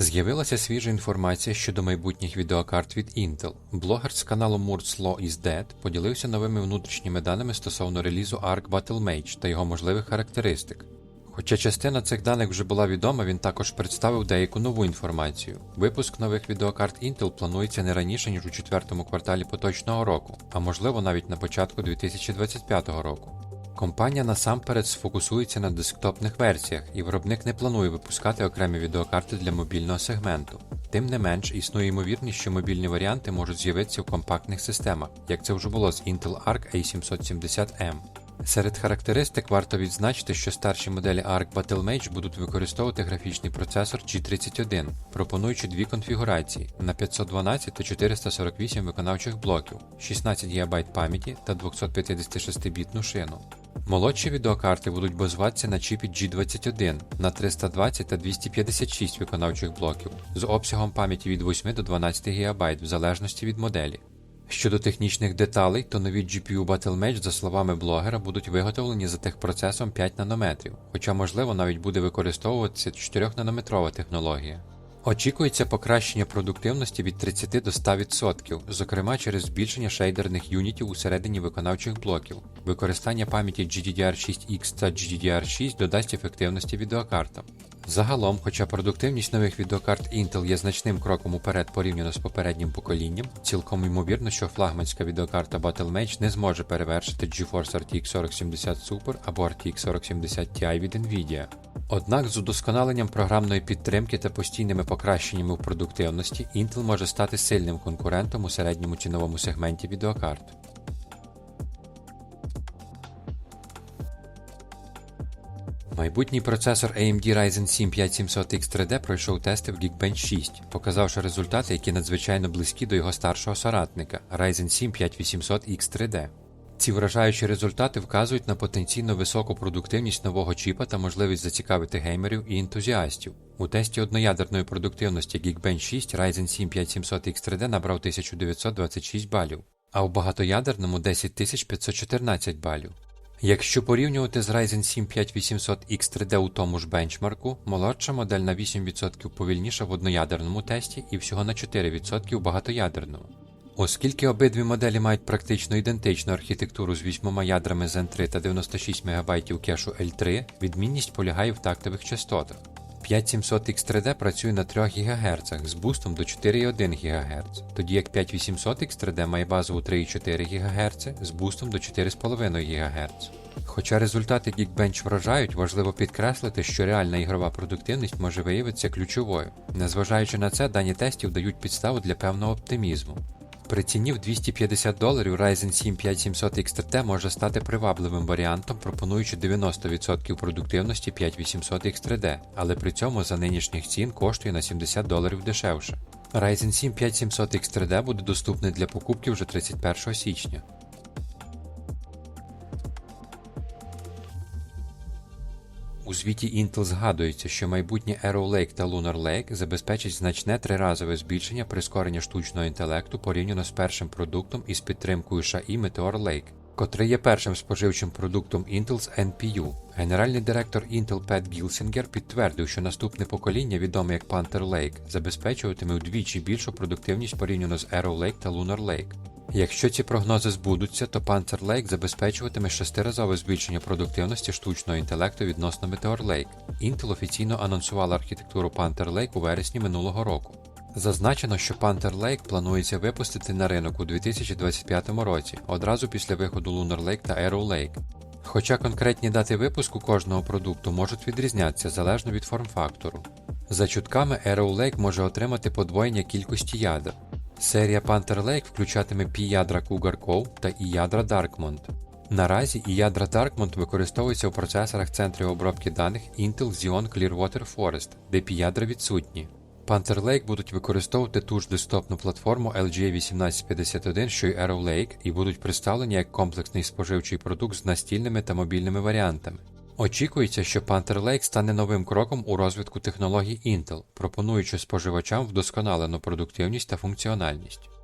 З'явилася свіжа інформація щодо майбутніх відеокарт від Intel. Блогер з каналу Moore's Law is Dead поділився новими внутрішніми даними стосовно релізу Arc Battle Mage та його можливих характеристик. Хоча частина цих даних вже була відома, він також представив деяку нову інформацію. Випуск нових відеокарт Intel планується не раніше, ніж у четвертому кварталі поточного року, а можливо навіть на початку 2025 року. Компанія насамперед сфокусується на десктопних версіях, і виробник не планує випускати окремі відеокарти для мобільного сегменту. Тим не менш, існує ймовірність, що мобільні варіанти можуть з'явитися в компактних системах, як це вже було з Intel Arc A770M. Серед характеристик варто відзначити, що старші моделі Arc Battle Mage будуть використовувати графічний процесор G31, пропонуючи дві конфігурації на 512 та 448 виконавчих блоків, 16 ГБ пам'яті та 256-бітну шину. Молодші відеокарти будуть базуватися на чіпі G21 на 320 та 256 виконавчих блоків з обсягом пам'яті від 8 до 12 ГБ в залежності від моделі. Щодо технічних деталей, то нові GPU Battlematch, за словами блогера, будуть виготовлені за техпроцесом 5 нанометрів, хоча можливо навіть буде використовуватися 4-нанометрова технологія. Очікується покращення продуктивності від 30 до 100%, зокрема через збільшення шейдерних юнітів усередині виконавчих блоків. Використання пам'яті GDDR6X та GDDR6 додасть ефективності відеокартам. Загалом, хоча продуктивність нових відеокарт Intel є значним кроком уперед порівняно з попереднім поколінням, цілком ймовірно, що флагманська відеокарта Battlemage не зможе перевершити GeForce RTX 4070 Super або RTX 4070 Ti від Nvidia. Однак з удосконаленням програмної підтримки та постійними покращеннями у продуктивності Intel може стати сильним конкурентом у середньому ціновому сегменті відеокарт. Майбутній процесор AMD Ryzen 7 5700X 3D пройшов тести в Geekbench 6, показавши результати, які надзвичайно близькі до його старшого соратника Ryzen 7 5800X 3D. Ці вражаючі результати вказують на потенційно високу продуктивність нового чіпа та можливість зацікавити геймерів і ентузіастів. У тесті одноядерної продуктивності Geekbench 6 Ryzen 7 5700X 3D набрав 1926 балів, а у багатоядерному 10514 балів. Якщо порівнювати з Ryzen 7 5800X 3D у тому ж бенчмарку, молодша модель на 8% повільніша в одноядерному тесті і всього на 4% в багатоядерному. Оскільки обидві моделі мають практично ідентичну архітектуру з 8 ядрами Zen 3 та 96 МБ кешу L3, відмінність полягає в тактових частотах. 5700X3D працює на 3 ГГц з бустом до 4,1 ГГц, тоді як 5800X3D має базову 3,4 ГГц з бустом до 4,5 ГГц. Хоча результати Geekbench вражають, важливо підкреслити, що реальна ігрова продуктивність може виявитися ключовою. Незважаючи на це, дані тестів дають підставу для певного оптимізму. При ціні в 250 доларів Ryzen 7 5700X 3D може стати привабливим варіантом, пропонуючи 90% продуктивності 5800X 3D, але при цьому за нинішніх цін коштує на 70 доларів дешевше. Ryzen 7 5700X 3D буде доступний для покупки вже 31 січня. У звіті Intel згадується, що майбутнє Arrow Lake та Lunar Lake забезпечить значне триразове збільшення прискорення штучного інтелекту порівняно з першим продуктом із підтримкою SHA Meteor Lake, котрий є першим споживчим продуктом Intel з NPU. Генеральний директор Intel Пет Гілсінгер підтвердив, що наступне покоління, відоме як Panther Lake, забезпечуватиме вдвічі більшу продуктивність порівняно з Arrow Lake та Lunar Lake. Якщо ці прогнози збудуться, то Panther Lake забезпечуватиме шестиразове збільшення продуктивності штучного інтелекту відносно Meteor Lake. Intel офіційно анонсувала архітектуру Panther Lake у вересні минулого року. Зазначено, що Panther Lake планується випустити на ринок у 2025 році, одразу після виходу Lunar Lake та Arrow Lake. Хоча конкретні дати випуску кожного продукту можуть відрізнятися залежно від форм-фактору. За чутками Arrow Lake може отримати подвоєння кількості ядер. Серія Panther Lake включатиме пі-ядра Cougar Cove та і ядра Darkmont. Наразі і ядра Darkmont використовуються у процесорах центрів обробки даних Intel Xeon Clearwater Forest, де пі-ядра відсутні. Panther Lake будуть використовувати ту ж десктопну платформу LGA 1851, що й Arrow Lake, і будуть представлені як комплексний споживчий продукт з настільними та мобільними варіантами. Очікується, що Panther Lake стане новим кроком у розвитку технологій Intel, пропонуючи споживачам вдосконалену продуктивність та функціональність.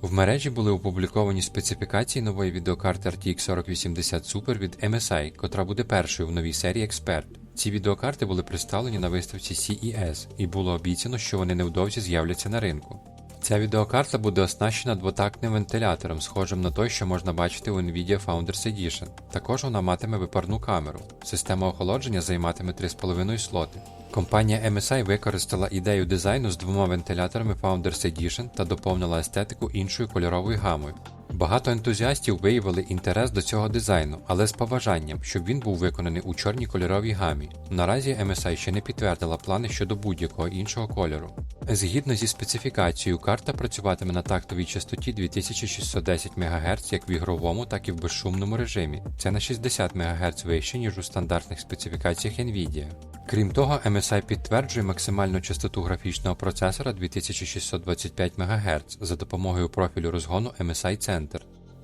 В мережі були опубліковані специфікації нової відеокарти RTX 4080 Super від MSI, котра буде першою в новій серії Expert. Ці відеокарти були представлені на виставці CES, і було обіцяно, що вони невдовзі з'являться на ринку. Ця відеокарта буде оснащена двотактним вентилятором, схожим на той, що можна бачити у Nvidia Founders Edition. Також вона матиме випарну камеру. Система охолодження займатиме 3,5 слоти. Компанія MSI використала ідею дизайну з двома вентиляторами Founders Edition та доповнила естетику іншою кольоровою гамою. Багато ентузіастів виявили інтерес до цього дизайну, але з побажанням, щоб він був виконаний у чорній кольоровій гамі. Наразі MSI ще не підтвердила плани щодо будь-якого іншого кольору. Згідно зі специфікацією, карта працюватиме на тактовій частоті 2610 МГц як в ігровому, так і в безшумному режимі. Це на 60 МГц вище, ніж у стандартних специфікаціях Nvidia. Крім того, MSI підтверджує максимальну частоту графічного процесора 2625 МГц за допомогою профілю розгону MSI Center.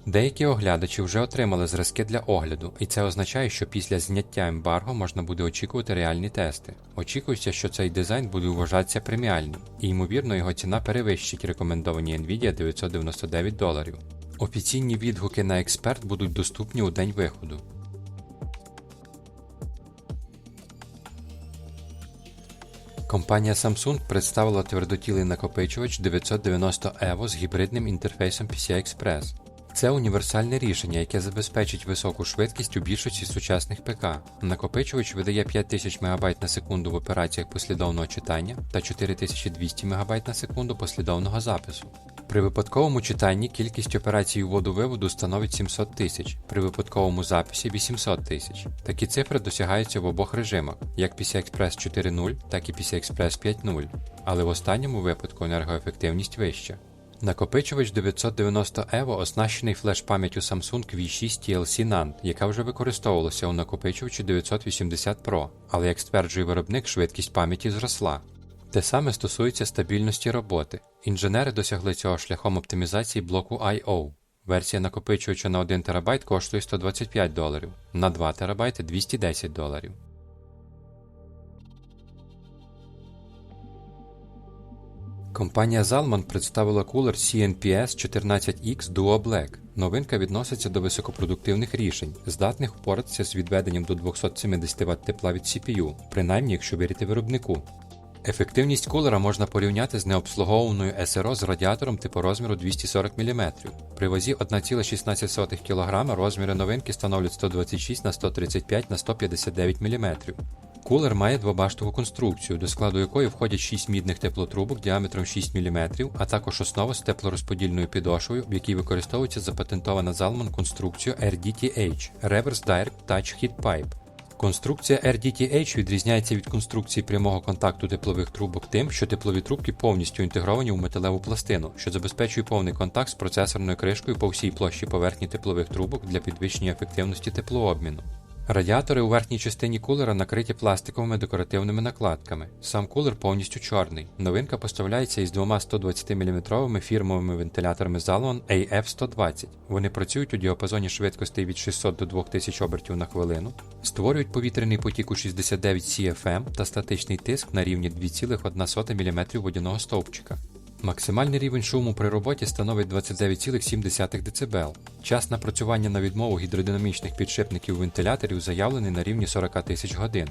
Деякі оглядачі вже отримали зразки для огляду, і це означає, що після зняття ембарго можна буде очікувати реальні тести. Очікується, що цей дизайн буде вважатися преміальним, і ймовірно його ціна перевищить рекомендовані Nvidia 999 доларів. Офіційні відгуки на експерт будуть доступні у день виходу. Компанія Samsung представила твердотілий накопичувач 990 EVO з гібридним інтерфейсом PCI Express. Це універсальне рішення, яке забезпечить високу швидкість у більшості сучасних ПК. Накопичувач видає 5000 МБ на секунду в операціях послідовного читання та 4200 МБ на секунду послідовного запису. При випадковому читанні кількість операцій вводу-виводу становить 700 тисяч, при випадковому записі 800 тисяч. Такі цифри досягаються в обох режимах, як PCI Express 4.0, так і PCI Express 5.0, але в останньому випадку енергоефективність вища. Накопичувач 990 EVO оснащений флеш-пам'яттю Samsung V6 TLC NAND, яка вже використовувалася у накопичувачі 980 Pro, але як стверджує виробник, швидкість пам'яті зросла. Те саме стосується стабільності роботи. Інженери досягли цього шляхом оптимізації блоку I.O. Версія накопичувача на 1 ТБ коштує 125 доларів, на 2 ТБ 210 доларів. Компанія Zalman представила кулер CNPS 14X Duo Black. Новинка відноситься до високопродуктивних рішень, здатних впоратися з відведенням до 270 Вт тепла від CPU, принаймні якщо вірити виробнику. Ефективність кулера можна порівняти з необслуговуваною СРО з радіатором типу розміру 240 мм. При вазі 1,16 кг розміри новинки становлять 126 на 135 на 159 мм. Кулер має двобаштову конструкцію, до складу якої входять 6 мідних теплотрубок діаметром 6 мм, а також основа з теплорозподільною підошвою, в якій використовується запатентована Zalman конструкція RDTH Reverse Direct Touch Heat Pipe. Конструкція RDTH відрізняється від конструкції прямого контакту теплових трубок тим, що теплові трубки повністю інтегровані у металеву пластину, що забезпечує повний контакт з процесорною кришкою по всій площі поверхні теплових трубок для підвищення ефективності теплообміну. Радіатори у верхній частині кулера накриті пластиковими декоративними накладками. Сам кулер повністю чорний. Новинка поставляється із двома 120-мм фірмовими вентиляторами Zalman AF120. Вони працюють у діапазоні швидкостей від 600 до 2000 обертів на хвилину, створюють повітряний потік у 69 CFM та статичний тиск на рівні 2,1 мм водяного стовпчика. Максимальний рівень шуму при роботі становить 29,7 дБ. Час напрацювання на відмову гідродинамічних підшипників вентиляторів заявлений на рівні 40 тисяч годин.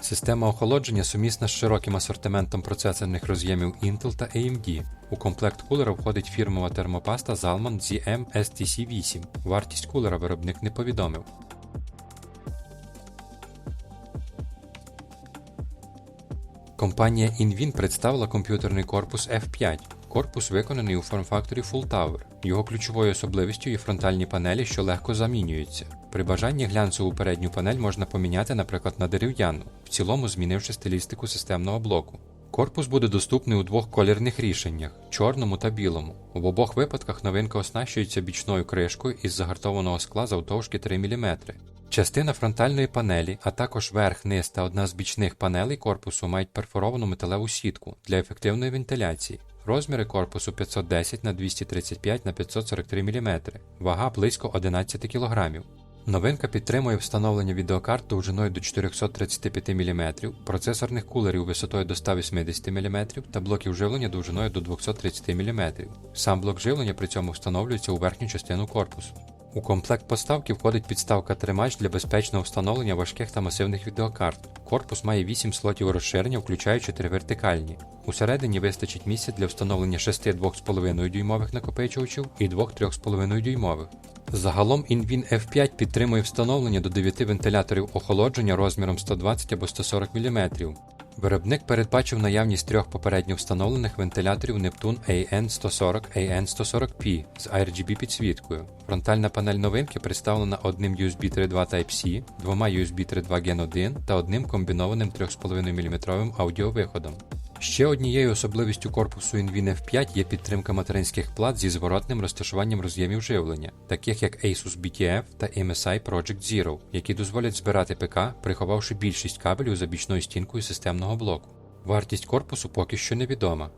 Система охолодження сумісна з широким асортиментом процесорних роз'ємів Intel та AMD. У комплект кулера входить фірмова термопаста Zalman ZM STC8. Вартість кулера виробник не повідомив. Компанія Invin представила комп'ютерний корпус F5. Корпус виконаний у форм-факторі Full Tower. Його ключовою особливістю є фронтальні панелі, що легко замінюються. При бажанні глянцеву передню панель можна поміняти, наприклад, на дерев'яну, в цілому змінивши стилістику системного блоку. Корпус буде доступний у двох колірних рішеннях чорному та білому. В обох випадках новинка оснащується бічною кришкою із загартованого скла завтовшки 3 мм. Частина фронтальної панелі, а також верх, низ та одна з бічних панелей корпусу мають перфоровану металеву сітку для ефективної вентиляції. Розміри корпусу 510 на 235 на 543 мм, вага близько 11 кг. Новинка підтримує встановлення відеокарт довжиною до 435 мм, процесорних кулерів висотою до 180 мм та блоків живлення довжиною до 230 мм. Сам блок живлення при цьому встановлюється у верхню частину корпусу. У комплект поставки входить підставка тримач для безпечного встановлення важких та масивних відеокарт. Корпус має 8 слотів розширення, включаючи 3 вертикальні. Усередині вистачить місця для встановлення 6 2,5 дюймових накопичувачів і 2 3,5 дюймових. Загалом Inwin F5 підтримує встановлення до 9 вентиляторів охолодження розміром 120 або 140 мм. Виробник передбачив наявність трьох попередньо встановлених вентиляторів Neptune AN140 AN140P з RGB підсвіткою. Фронтальна панель новинки представлена одним USB 3.2 Type-C, двома USB 3.2 Gen 1 та одним комбінованим 3,5 мм аудіовиходом. Ще однією особливістю корпусу InVin F5 є підтримка материнських плат зі зворотним розташуванням роз'ємів живлення, таких як Asus BTF та MSI Project Zero, які дозволять збирати ПК, приховавши більшість кабелів за бічною стінкою системного блоку. Вартість корпусу поки що невідома.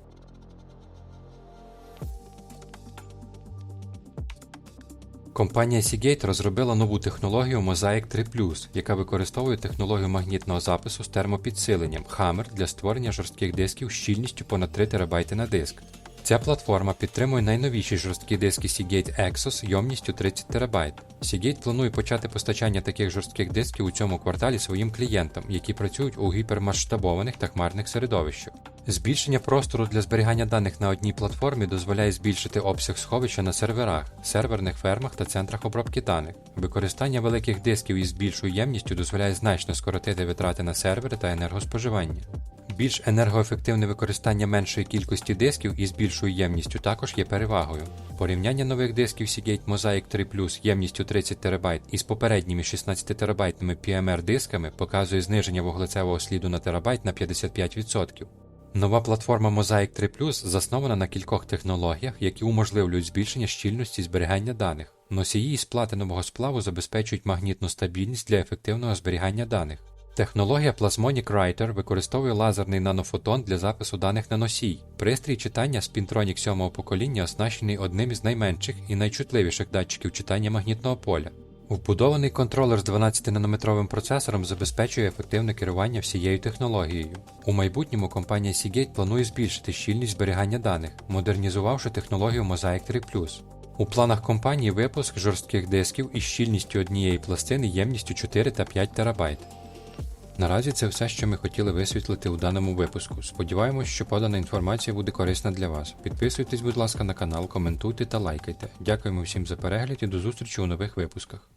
Компанія Seagate розробила нову технологію Mosaic 3 яка використовує технологію магнітного запису з термопідсиленням Hammer для створення жорстких дисків з щільністю понад 3 ТБ на диск. Ця платформа підтримує найновіші жорсткі диски Seagate Exos йомністю 30 ТБ. Seagate планує почати постачання таких жорстких дисків у цьому кварталі своїм клієнтам, які працюють у гіпермасштабованих та хмарних середовищах. Збільшення простору для зберігання даних на одній платформі дозволяє збільшити обсяг сховища на серверах, серверних фермах та центрах обробки даних. Використання великих дисків із більшою ємністю дозволяє значно скоротити витрати на сервери та енергоспоживання. Більш енергоефективне використання меншої кількості дисків із більшою ємністю також є перевагою. Порівняння нових дисків Seagate Mosaic 3 Plus ємністю 30 ТБ із попередніми 16 терабайтними PMR дисками показує зниження вуглецевого сліду на терабайт на 55%. Нова платформа Mosaic 3 заснована на кількох технологіях, які уможливлюють збільшення щільності зберігання даних. Носії з платинового сплаву забезпечують магнітну стабільність для ефективного зберігання даних. Технологія Plasmonic Writer використовує лазерний нанофотон для запису даних на носій. Пристрій читання Spintronic 7 покоління оснащений одним із найменших і найчутливіших датчиків читання магнітного поля. Вбудований контролер з 12-нанометровим процесором забезпечує ефективне керування всією технологією. У майбутньому компанія Seagate планує збільшити щільність зберігання даних, модернізувавши технологію Mosaic 3 У планах компанії випуск жорстких дисків із щільністю однієї пластини ємністю 4 та 5 ТБ. Наразі це все, що ми хотіли висвітлити у даному випуску. Сподіваємось, що подана інформація буде корисна для вас. Підписуйтесь, будь ласка, на канал, коментуйте та лайкайте. Дякуємо всім за перегляд і до зустрічі у нових випусках.